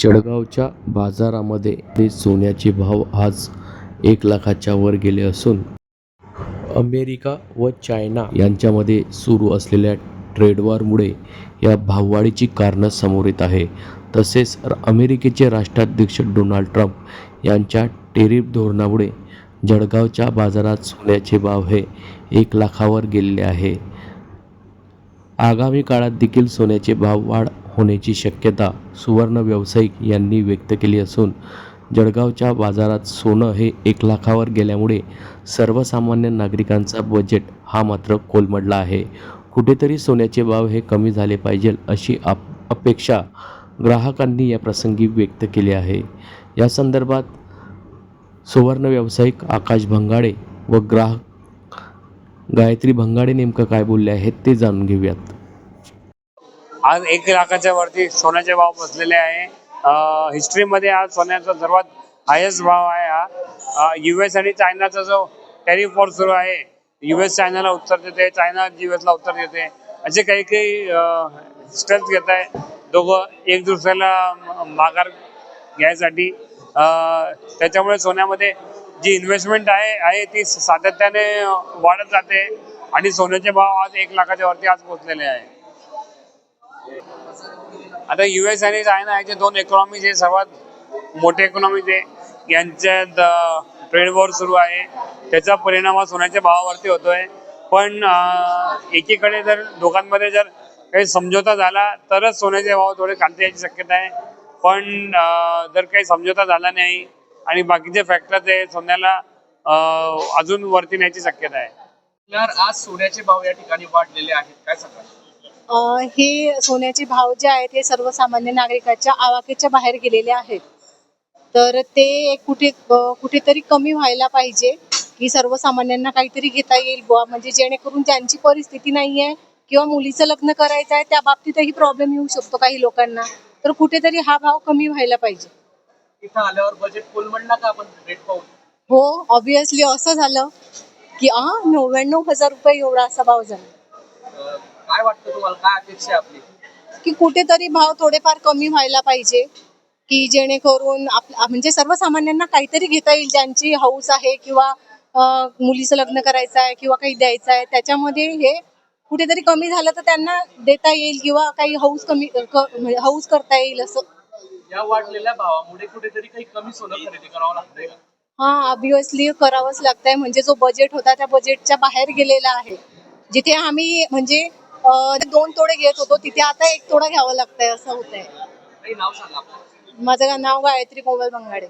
जळगावच्या बाजारामध्ये सोन्याचे भाव आज एक लाखाच्या वर गेले असून अमेरिका व चायना यांच्यामध्ये सुरू असलेल्या ट्रेडवॉरमुळे या भाववाढीची कारणं समोर येत आहे. तसेच अमेरिकेचे राष्ट्राध्यक्ष डोनाल्ड ट्रम्प यांच्या टेरिफ धोरणामुळे जळगावच्या बाजारात सोन्याचे भाव हे एक लाखावर गेलेले आहे. आगामी काळात देखील सोन्याचे भाव वाढ होण्याची शक्यता सुवर्ण व्यावसायिक यांनी व्यक्त केली असून जळगावच्या बाजारात सोनं हे एक लाखावर गेल्यामुळे सर्वसामान्य नागरिकांचा बजेट हा मात्र कोलमडला आहे. कुठेतरी सोन्याचे भाव हे कमी झाले पाहिजे अशी आप अपेक्षा ग्राहकांनी या प्रसंगी व्यक्त केली आहे. या संदर्भात सुवर्ण व्यावसायिक आकाश भंगाडे व ग्राहक गायत्री भंगाडे नेमकं काय बोलले आहेत ते जाणून घेऊयात. आज एक लाखाच्या वरती सोन्याचे भाव बसलेले आहे. हिस्ट्रीमध्ये आज सोन्याचा सर्वात हायस्ट भाव आहे हा. यू एस आणि चायनाचा जो टॅरिफ वॉर सुरू आहे यू एस चायनाला उत्तर देते चायना यू एसला उत्तर देते असे काही काही स्टेप्स घेत आहे. दोघं एक दुसऱ्याला माघार घ्यायसाठी. त्याच्यामुळे सोन्यामध्ये जी इन्व्हेस्टमेंट आहे आहे ती सातत्याने वाढत जाते आणि सोन्याचे भाव आज एक लाखाच्या वरती आज पोहोचलेले आहे. आता यू एस आणि चायना याचे दोन इकॉनॉमीज हे सर्वात मोठे इकॉनॉमीज आहे. यांच्यात ट्रेड वॉर सुरू आहे. त्याचा परिणाम हा सोन्याच्या भावावरती होतोय. पण एकीकडे जर दोघांमध्ये जर काही समझोता झाला तरच सोन्याचे भाव थोडे खालती यायची शक्यता आहे. पण जर काही समझोता झाला नाही आणि बाकीचे फॅक्टर्स आहे सोन्याला अजून वरती न्यायची शक्यता आहे. तर आज सोन्याचे भाव या ठिकाणी वाढलेले आहेत. काय सांगाल? अ, हे सोन्याचे भाव जे आहेत हे सर्वसामान्य नागरिकाच्या आवाक्याच्या बाहेर गेलेले आहेत. तर ते कुठे कुठेतरी कमी व्हायला पाहिजे की सर्वसामान्यांना काहीतरी घेता येईल बुवा. म्हणजे जेणेकरून ज्यांची परिस्थिती नाहीये किंवा मुलीचं लग्न करायचं आहे त्या बाबतीतही प्रॉब्लेम येऊ शकतो काही लोकांना. तर कुठेतरी हा भाव कमी व्हायला पाहिजे. इथं आल्यावर बजेट कोलमडला का आपण रेट पाहून हो ऑब्विसली असं झालं की आ नव्याण्णव हजार रुपये एवढा असा भाव झाला. अं, काय वाटतं तुम्हाला? काय अपेक्षा आहे आपली? की कुठेतरी भाव थोडेफार कमी व्हायला पाहिजे की जेणेकरून आप म्हणजे सर्वसामान्यांना काहीतरी घेता येईल ज्यांची हौस आहे किंवा अं, मुलीचं लग्न करायचं आहे किंवा काही द्यायचं आहे. त्याच्यामध्ये हे कुठेतरी कमी झालं तर त्यांना देता येईल किंवा काही हौस कमी क- म्हणजे हौस करता येईल असं. या वाढलेल्या भावामुळे कुठेतरी काही कमी सोनं खरेदी करावं लागतंय का? हा ऑब्विसली करावंच लागतंय. म्हणजे जो बजेट होता त्या बजेटच्या बाहेर गेलेला आहे. जिथे आम्ही म्हणजे अं, दोन तोडे घेत होतो तिथे आता एक तोडा घ्यावं लागतंय असं होतंय. काही नाव सांगा आपलं. माझं नाव गायत्री कोमल बंगाडे.